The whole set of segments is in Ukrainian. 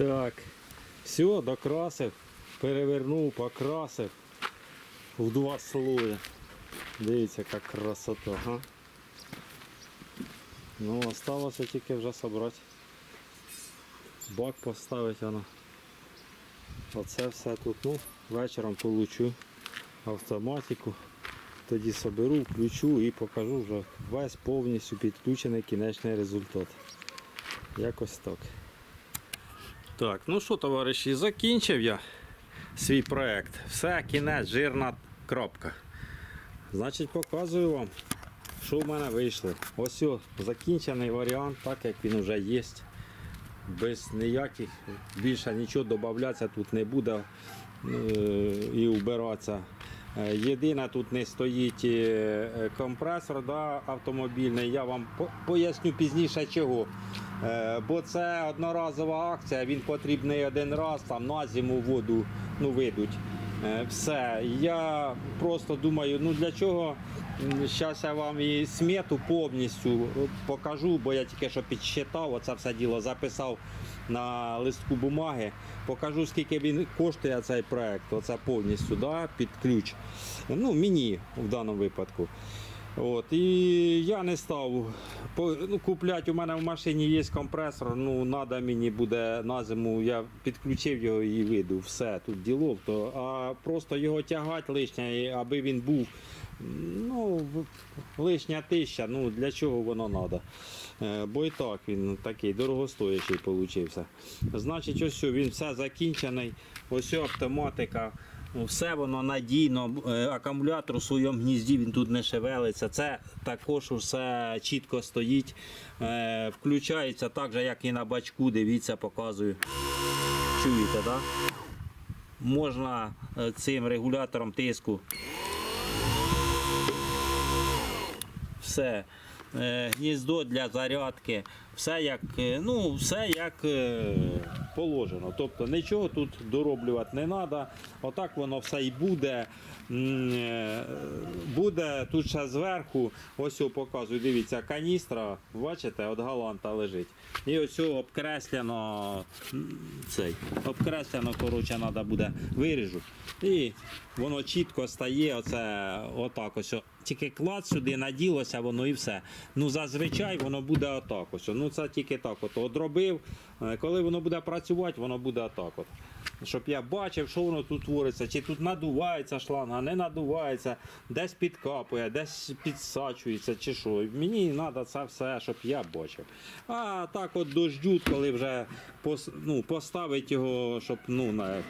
Так, все, докрасив, перевернув, покрасив в два слої. Дивіться, яка красота, га? Ну, осталося тільки вже собрати. Бак поставити воно. Оце все тут. Ну, вечором получу автоматику. Тоді соберу, включу і покажу вже весь повністю підключений кінечний результат. Якось так. Так, ну що, товариші, закінчив я свій проект. Все, кінець, жирна крапка. Значить, показую вам, що в мене вийшло. Ось о, закінчений варіант, так як він вже є. Без ніяких більше нічого додатися тут не буде е, і вбиратися. Е, Єдине, тут не стоїть е, компресор да, автомобільний. Я вам поясню пізніше чого. Е, Бо це одноразова акція, він потрібний один раз, там на зиму воду ну, видуть. Е, Все. Я просто думаю, ну для чого. Зараз я вам і смету повністю покажу, бо я тільки що підсчитав, оце все діло записав на листку бумаги. Покажу, скільки він коштує цей проект, оце повністю да, під ключ. Ну, мені в даному випадку. От, і я не став ну, купляти. У мене в машині є компресор. Ну, треба мені буде на зиму. Я підключив його і виду. Все тут діло. То, а просто його тягати лишнє, аби він був. Ну, лишня тисяча, ну для чого воно треба? Бо і так він такий дорогостоящий получився. Значить, ось він все закінчений, ось автоматика. Ну, Все воно надійно, е, акумулятор у своєму гнізді він тут не шевелиться. Це також все чітко стоїть. Е, Включається так же, як і на бачку. Дивіться, показую. Чуєте, так? Да? Можна е, цим регулятором тиску все. Гніздо для зарядки, все як, е, ну, все як е, положено. Тобто нічого тут дороблювати не треба. Отак воно все і буде. Е, Буде тут ще зверху, ось показую, дивіться, каністра, бачите, от галанта лежить. І ось обкреслено цей, обкреслено, коротше, треба буде виріжу. І воно чітко стає, оце отак ось. Тільки клад сюди наділося, воно і все. Ну зазвичай воно буде отак ось. Ну це тільки так от одробив. Е, Коли воно буде працювати, воно буде отак от. Щоб я бачив, що воно тут твориться, чи тут надувається шланга, не надувається, десь підкапує, десь підсачується, чи що. Мені треба це все, щоб я бачив. А так от дождю, коли вже ну, поставить його, щоб ну, на,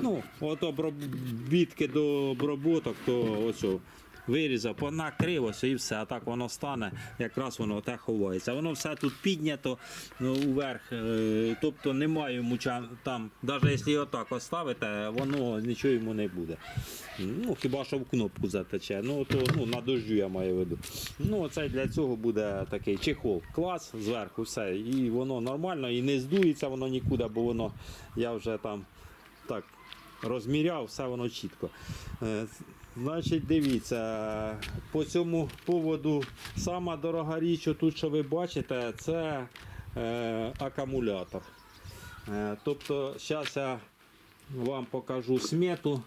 ну, от обробітки до оброботок, то ось. Вирізав, понакрив ось і все, а так воно стане, якраз воно те ховається. Воно все тут піднято вверх, е, тобто немає йому там, навіть якщо його так оставите, воно нічого йому не буде. Ну, хіба що в кнопку затече. Ну, то ну, на дождю я маю в виду. Ну, це для цього буде такий чехол. Клас зверху, все. І воно нормально, і не здується воно нікуди, бо воно я вже там так розміряв, все воно чітко. Значить, дивіться, по цьому поводу сама дорога річ, тут, що ви бачите, це е, акумулятор. Е, тобто, зараз я вам покажу смету,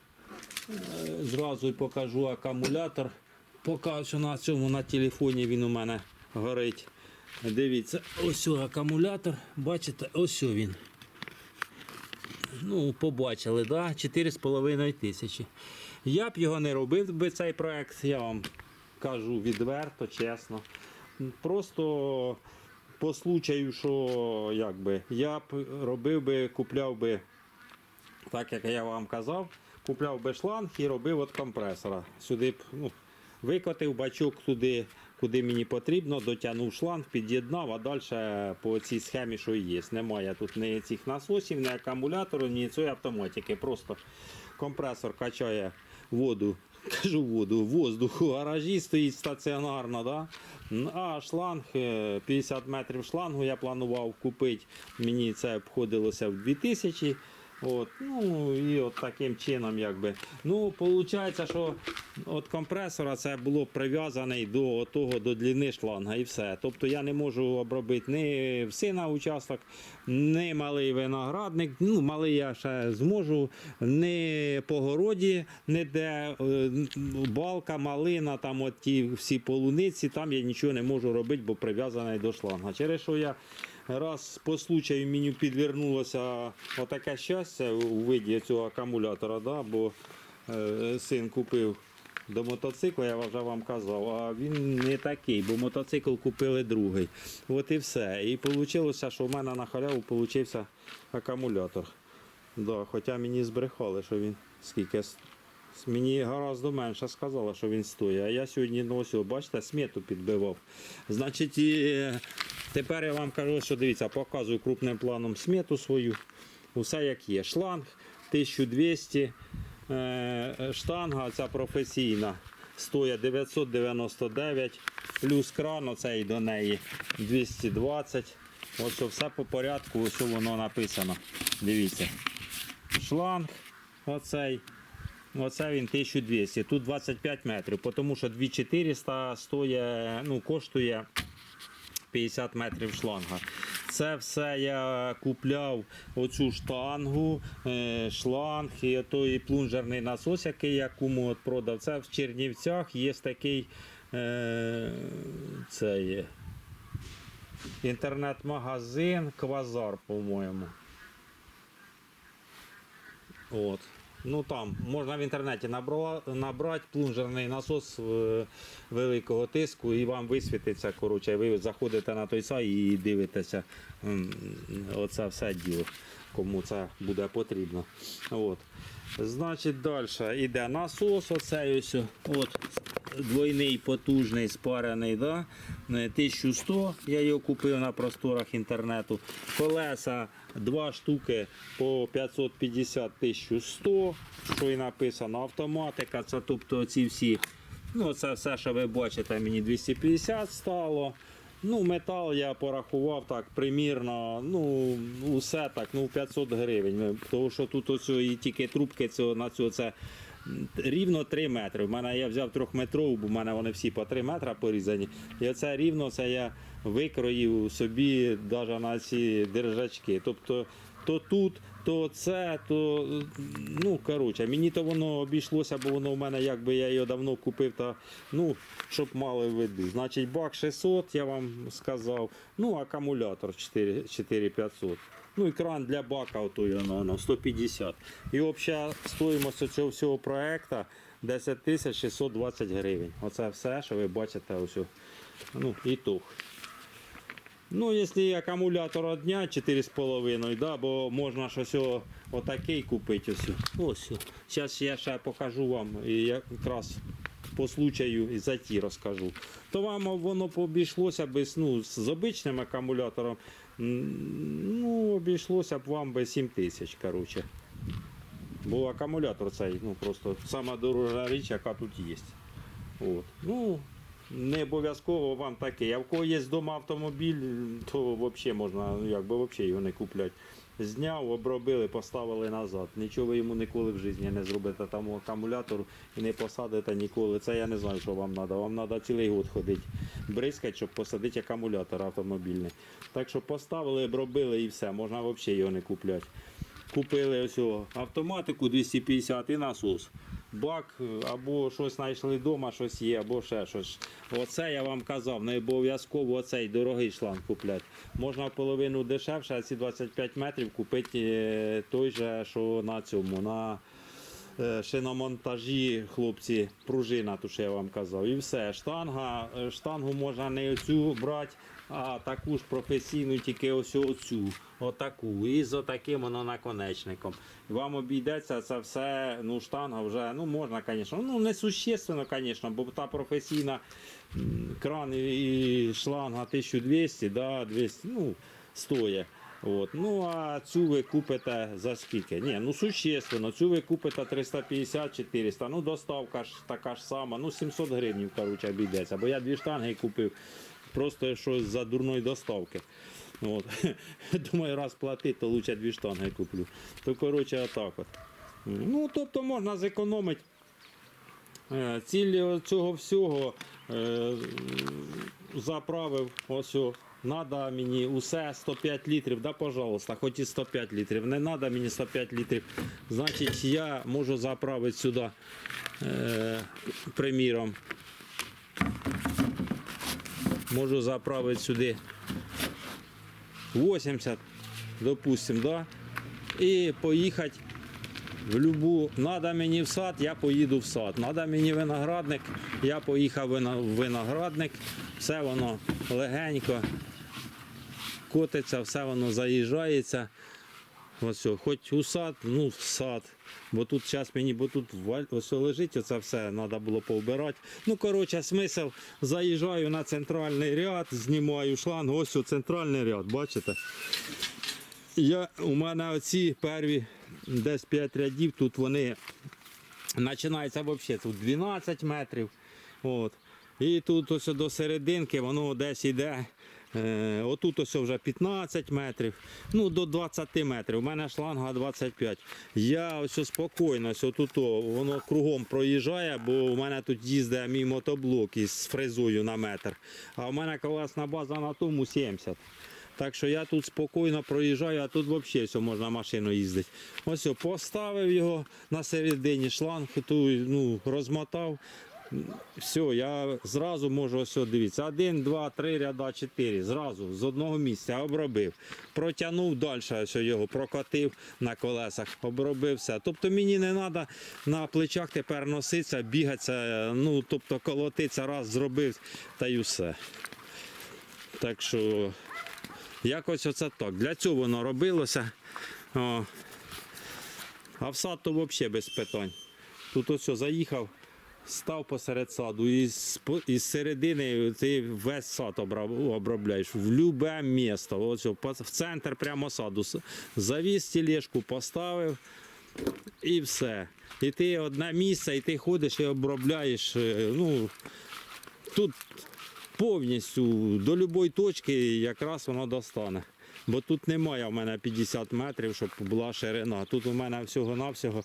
е, зразу покажу акумулятор. Поки що на цьому на телефоні він у мене горить. Дивіться, ось акумулятор, бачите, ось він. Ну, побачили, да? 4,5 тисячі. Я б його не робив би цей проект, я вам кажу відверто, чесно. Просто по случаю, що якби, я б робив би, купляв би, так як я вам казав, купляв би шланг і робив от компресора. Сюди б ну, викотив бачок туди, куди мені потрібно, дотягнув шланг, під'єднав, а далі по цій схемі, що є. Немає тут ні цих насосів, ні акумулятору, ні цієї автоматики. Просто компресор качає воду. Кажу воду, воздух у гаражі стоїть стаціонарно, да? А шланг, е, 50 метрів шлангу я планував купити. Мені це обходилося в 2000. От, ну і от таким чином, якби. Ну, виходить, що от компресора це було прив'язаний до того, до длини шланга і все. Тобто я не можу обробити ні всина участок, ні малий виноградник. Ну, малий я ще зможу, ні по городі, ні де е, балка, малина, там от ті всі полуниці, там я нічого не можу робити, бо прив'язаний до шланга. Через що я раз по случаю мені підвернулося отаке щастя у виді цього акумулятора, да, бо е, син купив до мотоцикла, я вже вам казав, а він не такий, бо мотоцикл купили другий. От і все. І вийшло, що в мене на халяву получився акумулятор. Да, хоча мені збрехали, що він скільки. Мені гораздо менше сказали, що він стоїть. А я сьогодні носив, бачите, смету підбивав. Значить, е, тепер я вам кажу, що дивіться, показую крупним планом смету свою. Усе як є. Шланг 1200, е, штанга ця професійна. Стоїть 999, плюс кран оцей до неї 220. Ось все по порядку, ось воно написано. Дивіться. Шланг оцей. Оце він 1200. Тут 25 метрів, тому що 2400 стоїть, ну, коштує 50 метрів шланга. Це все я купляв оцю штангу, е, шланг і той плунжерний насос, який я кому от продав. Це в Чернівцях є такий е, це є, інтернет-магазин Квазар, по-моєму. От. Ну там можна в інтернеті набра- набрати плунжерний насос е, великого тиску і вам висвітиться. Коротше, ви заходите на той сайт і дивитеся оце все діло, кому це буде потрібно. От. Значить, далі йде насос, оцей ось. От, двойний потужний спарений, да? Е, 1100 я його купив на просторах інтернету. Колеса два штуки по 550 1100, що і написано. Автоматика, це тобто ці всі. Ну, це все, що ви бачите, мені 250 стало. Ну, метал я порахував так примірно, ну, усе так, ну, 500 гривень. Тому що тут ось і тільки трубки цього, на цього це рівно 3 метри. У мене я взяв трьохметрову, бо в мене вони всі по 3 метри порізані. І оце рівно це я викроїв собі навіть на ці держачки. Тобто то тут, то це, то ну коротше, мені то воно обійшлося, бо воно в мене якби я його давно купив, та ну, щоб мали види. Значить, бак 600, я вам сказав. Ну, акумулятор 4 4500. Ну, екран для бака отой, воно, воно 150. І обща стоїмость цього всього проекту 10 620 гривень. Оце все, що ви бачите, ось. Ну, ітог. Ну, якщо акумулятор одня 4,5, да, бо можна щось отакий купити. Ось. ось. Зараз я ще покажу вам і якраз по случаю і за ті розкажу. То вам воно обійшлося без, ну, з обичним акумулятором, ну, обійшлося б вам би 7 тисяч, коротше. Бо акумулятор цей, ну, просто сама дорожа річ, яка тут є. От. Ну, не обов'язково вам таке. А в кого є вдома автомобіль, то взагалі можна, ну якби взагалі його не купляти. Зняв, обробили, поставили назад. Нічого ви йому ніколи в житті не зробите там акумулятор і не посадите ніколи. Це я не знаю, що вам треба. Вам треба цілий год ходити, бризкати, щоб посадити акумулятор автомобільний. Так що поставили, обробили і все, можна взагалі його не купляти. Купили ось автоматику 250 і насос. Бак е, або щось знайшли вдома, щось є, або ще щось. Оце я вам казав, не обов'язково оцей дорогий шланг купляти. Можна половину дешевше, а ці 25 метрів купити е, той же, що на цьому. на е, шиномонтажі, хлопці, пружина, то що я вам казав. І все. Штанга, штангу можна не оцю брати, а таку ж професійну, тільки ось оцю. Отаку. І з отаким воно наконечником. Вам обійдеться це все, ну, штанга вже, ну можна, звісно, ну не существенно, звісно, бо та професійна кран і шланга 1200, да, 200, ну, стоїть. От. Ну а цю ви купите за скільки? Ні, ну существенно, цю ви купите 350-400, ну доставка ж така ж сама, ну 700 гривень, коротше, обійдеться. Бо я дві штанги купив, просто щось за дурної доставки. От. Думаю, раз платити, то лучше дві штанги куплю. То коротше отак от. Ну, тобто можна зекономити. Е, Ціль цього всього е, заправив ось. Надо мені усе 105 літрів, да, пожалуйста, хоч і 105 літрів. Не треба мені 105 літрів. Значить, я можу заправити сюди, е, приміром. Можу заправити сюди 80, допустим, да? і поїхати в любу. Надо мені в сад, я поїду в сад. Надо мені виноградник, я поїхав в виноградник. Все воно легенько котиться, все воно заїжджається. Ось, хоч у сад, ну в сад. Бо тут зараз мені, бо тут ось лежить, оце все треба було повбирати. Ну, коротше, смисл, заїжджаю на центральний ряд, знімаю шланг, ось о, центральний ряд, бачите? Я, у мене оці перві десь 5 рядів, тут вони починаються взагалі тут 12 метрів. От. І тут ось до серединки воно десь йде. Е, отут ось вже 15 метрів, ну до 20 метрів. У мене шланга 25. Я ось спокійно, ось тут воно кругом проїжджає, бо у мене тут їздить мій мотоблок із фрезою на метр. А у мене класна база на тому 70. Так що я тут спокійно проїжджаю, а тут взагалі все можна машину їздити. Ось поставив його на середині шланг, ту, ну, розмотав. Все, я зразу можу ось дивіться. Один, два, три ряда, чотири. Зразу з одного місця обробив. Протягнув далі, ось його прокатив на колесах, обробив все. Тобто мені не треба на плечах тепер носитися, бігатися, ну тобто колотитися, раз зробив та й усе. Так що якось оце так. Для цього воно робилося. О. А в сад то взагалі без питань. Тут ось заїхав, став посеред саду, і з, із середини ти весь сад обробляєш в любе місто. Ось, в центр прямо саду. Завіз тележку, поставив і все. І ти одне місце, і ти ходиш і обробляєш. е, Ну, тут повністю до будь-якої точки якраз воно достане. Бо тут немає в мене 50 метрів, щоб була ширина. Тут у мене всього-навсього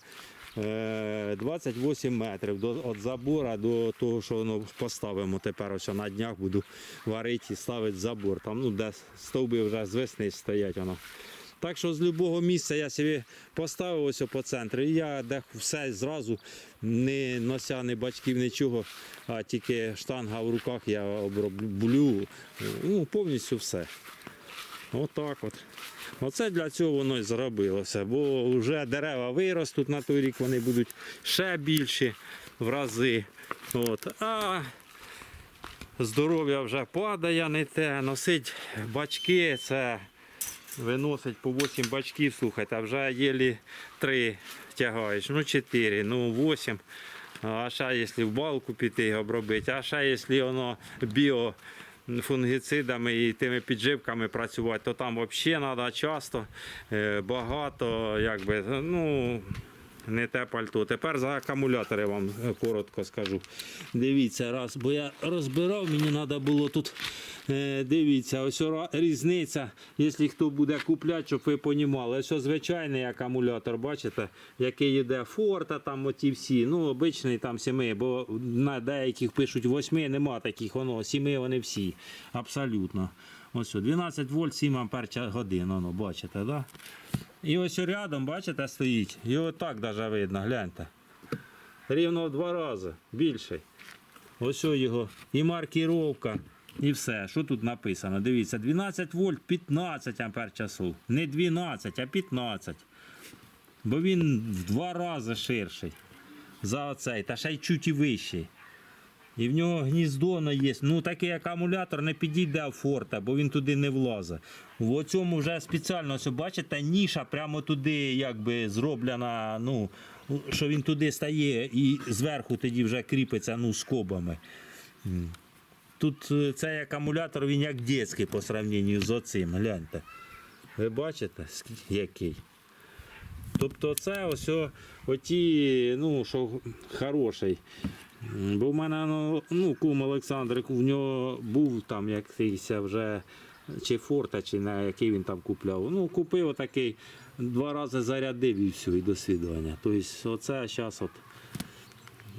28 метрів до, від забора до того, що воно поставимо тепер. Ось на днях буду варити і ставити забор. Там, ну, де стовби вже з весни стоять воно. Так що з будь-якого місця я собі поставив ось по центру. І я де все зразу, не нося ні бачків, нічого, а тільки штанга в руках я оброблю. Ну, повністю все. Отак от. Оце для цього воно і зробилося, бо вже дерева виростуть на той рік, вони будуть ще більші в рази. От. А здоров'я вже падає, не те. Носить бачки, це виносить по 8 бачків, слухайте, а вже єлі 3 тягаєш, ну 4, ну 8. А ще якщо в балку піти обробити, а ще якщо воно біо фунгіцидами і тими підживками працювати, то там взагалі треба часто, е, багато, якби, ну, не те пальто. Тепер за акумулятори вам е, коротко скажу. Дивіться, раз, бо я розбирав, мені треба було тут. е, Дивіться, ось різниця, якщо хто буде купляти, щоб ви розуміли. Ось звичайний акумулятор, бачите, який йде форта, там оті всі, ну, обичний там сіми, бо на деяких пишуть восьми, нема таких, воно, сіми вони всі, абсолютно. Ось 12 вольт, 7 ампер ча- годин, воно, бачите, да? І ось рядом, бачите, стоїть. І отак навіть видно, гляньте. Рівно в два рази більший. Ось його. І маркіровка, і все. Що тут написано? Дивіться, 12 вольт, 15 ампер часов. Не 12, а 15. Бо він в два рази ширший за оцей, та ще й чуть і вищий. І в нього гніздо є. Ну такий акумулятор не підійде форта, бо він туди не влазить. В цьому вже спеціально ось, бачите, ніша прямо туди якби зроблена, ну, що він туди стає і зверху тоді вже кріпиться ну, скобами. Тут е, цей акумулятор він як дитячий по сравненню з оцим. Гляньте. Ви бачите, який? Тобто це ось оті, ну, що хороший. Бо в мене ну, ну, кум Олександр, в нього був там якийсь вже чи Форта, чи на який він там купляв. Ну, купив отакий, два рази зарядив і все, і до свідання. Тобто, оце зараз от.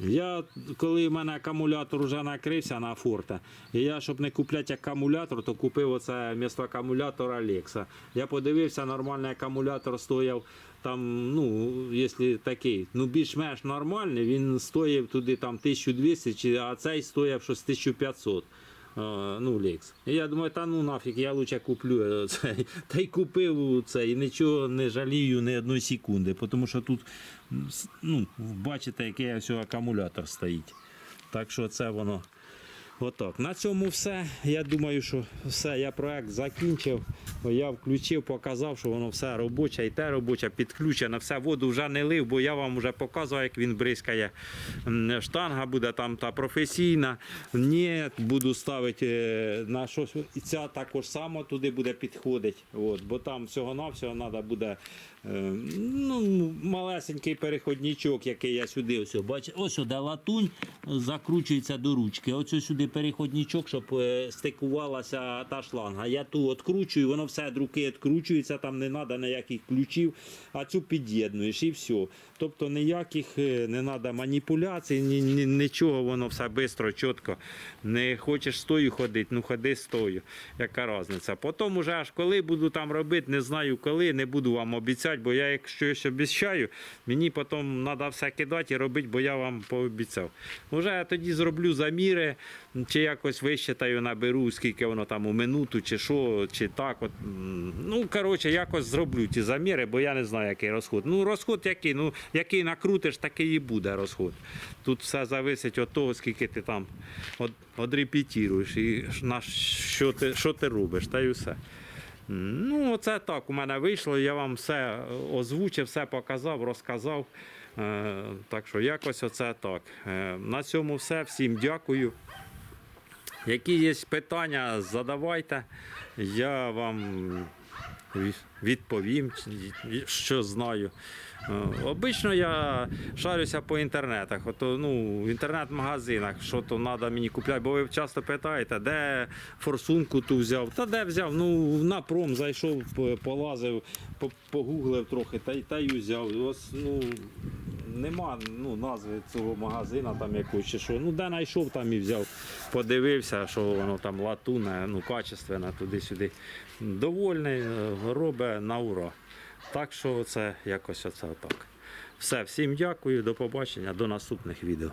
Я, коли в мене акумулятор вже накрився на Форте, і я, щоб не купляти акумулятор, то купив оце вмісто акумулятора Alexa. Я подивився, нормальний акумулятор стояв там, ну, якщо такий, ну більш-менш нормальний, він стояв туди там 1200, а цей стояв щось 1500. е, Ну. І я думаю, та ну нафіг, я лучше куплю е, цей. Та й купив цей, і нічого не жалію ні одної секунди, тому що тут ну, бачите, який ось акумулятор стоїть. Так що це воно. Отак. На цьому все. Я думаю, що все, я проект закінчив. Я включив, показав, що воно все робоче, і те робоче, підключене, все воду вже не лив, бо я вам вже показував, як він бризкає. Штанга буде там та професійна. Ні, буду ставити е, на щось. І ця також само туди буде підходити. От, бо там всього-навсього треба буде ну, малесенький переходничок, який я сюди ось, бачите, ось сюди латунь закручується до ручки. Ось сюди переходничок, щоб е, стикувалася та шланга. Я ту відкручую, воно все від руки відкручується, там не треба ніяких ключів, а цю під'єднуєш і все. Тобто ніяких е, не треба маніпуляцій, ні, ні, нічого, воно все швидко, чітко. Не хочеш стою ходити, ну ходи стою. Яка різниця. Потім уже аж коли буду там робити, не знаю коли, не буду вам обіцяти, бо я якщо щось обіцяю, мені потім треба все кидати і робити, бо я вам пообіцяв. Уже я тоді зроблю заміри, чи якось вищитаю, наберу, скільки воно там у минуту, чи що, чи так. От. Ну, коротше, якось зроблю ті заміри, бо я не знаю, який розход. Ну, розход який, ну, який накрутиш, такий і буде розход. Тут все зависить від того, скільки ти там одрепетіруєш і на що ти, що ти робиш, та й все. Ну, оце так у мене вийшло. Я вам все озвучив, все показав, розказав. Е, так що якось оце так. Е, на цьому все. Всім дякую. Які є питання, задавайте. Я вам відповім, що знаю. Е, Обично я шарюся по інтернетах, ото, ну, в інтернет-магазинах, що то треба мені купляти, бо ви часто питаєте, де форсунку ту взяв. Та де взяв? Ну, на пром зайшов, полазив, погуглив трохи, та, та й взяв. Ось, ну, нема ну, назви цього магазина там якось чи що. Ну, де знайшов, там і взяв. Подивився, що воно там латуне, ну, качественне, туди-сюди. Довольний, е, робить на ура. Так що це якось оце так. Все, всім дякую, до побачення, до наступних відео.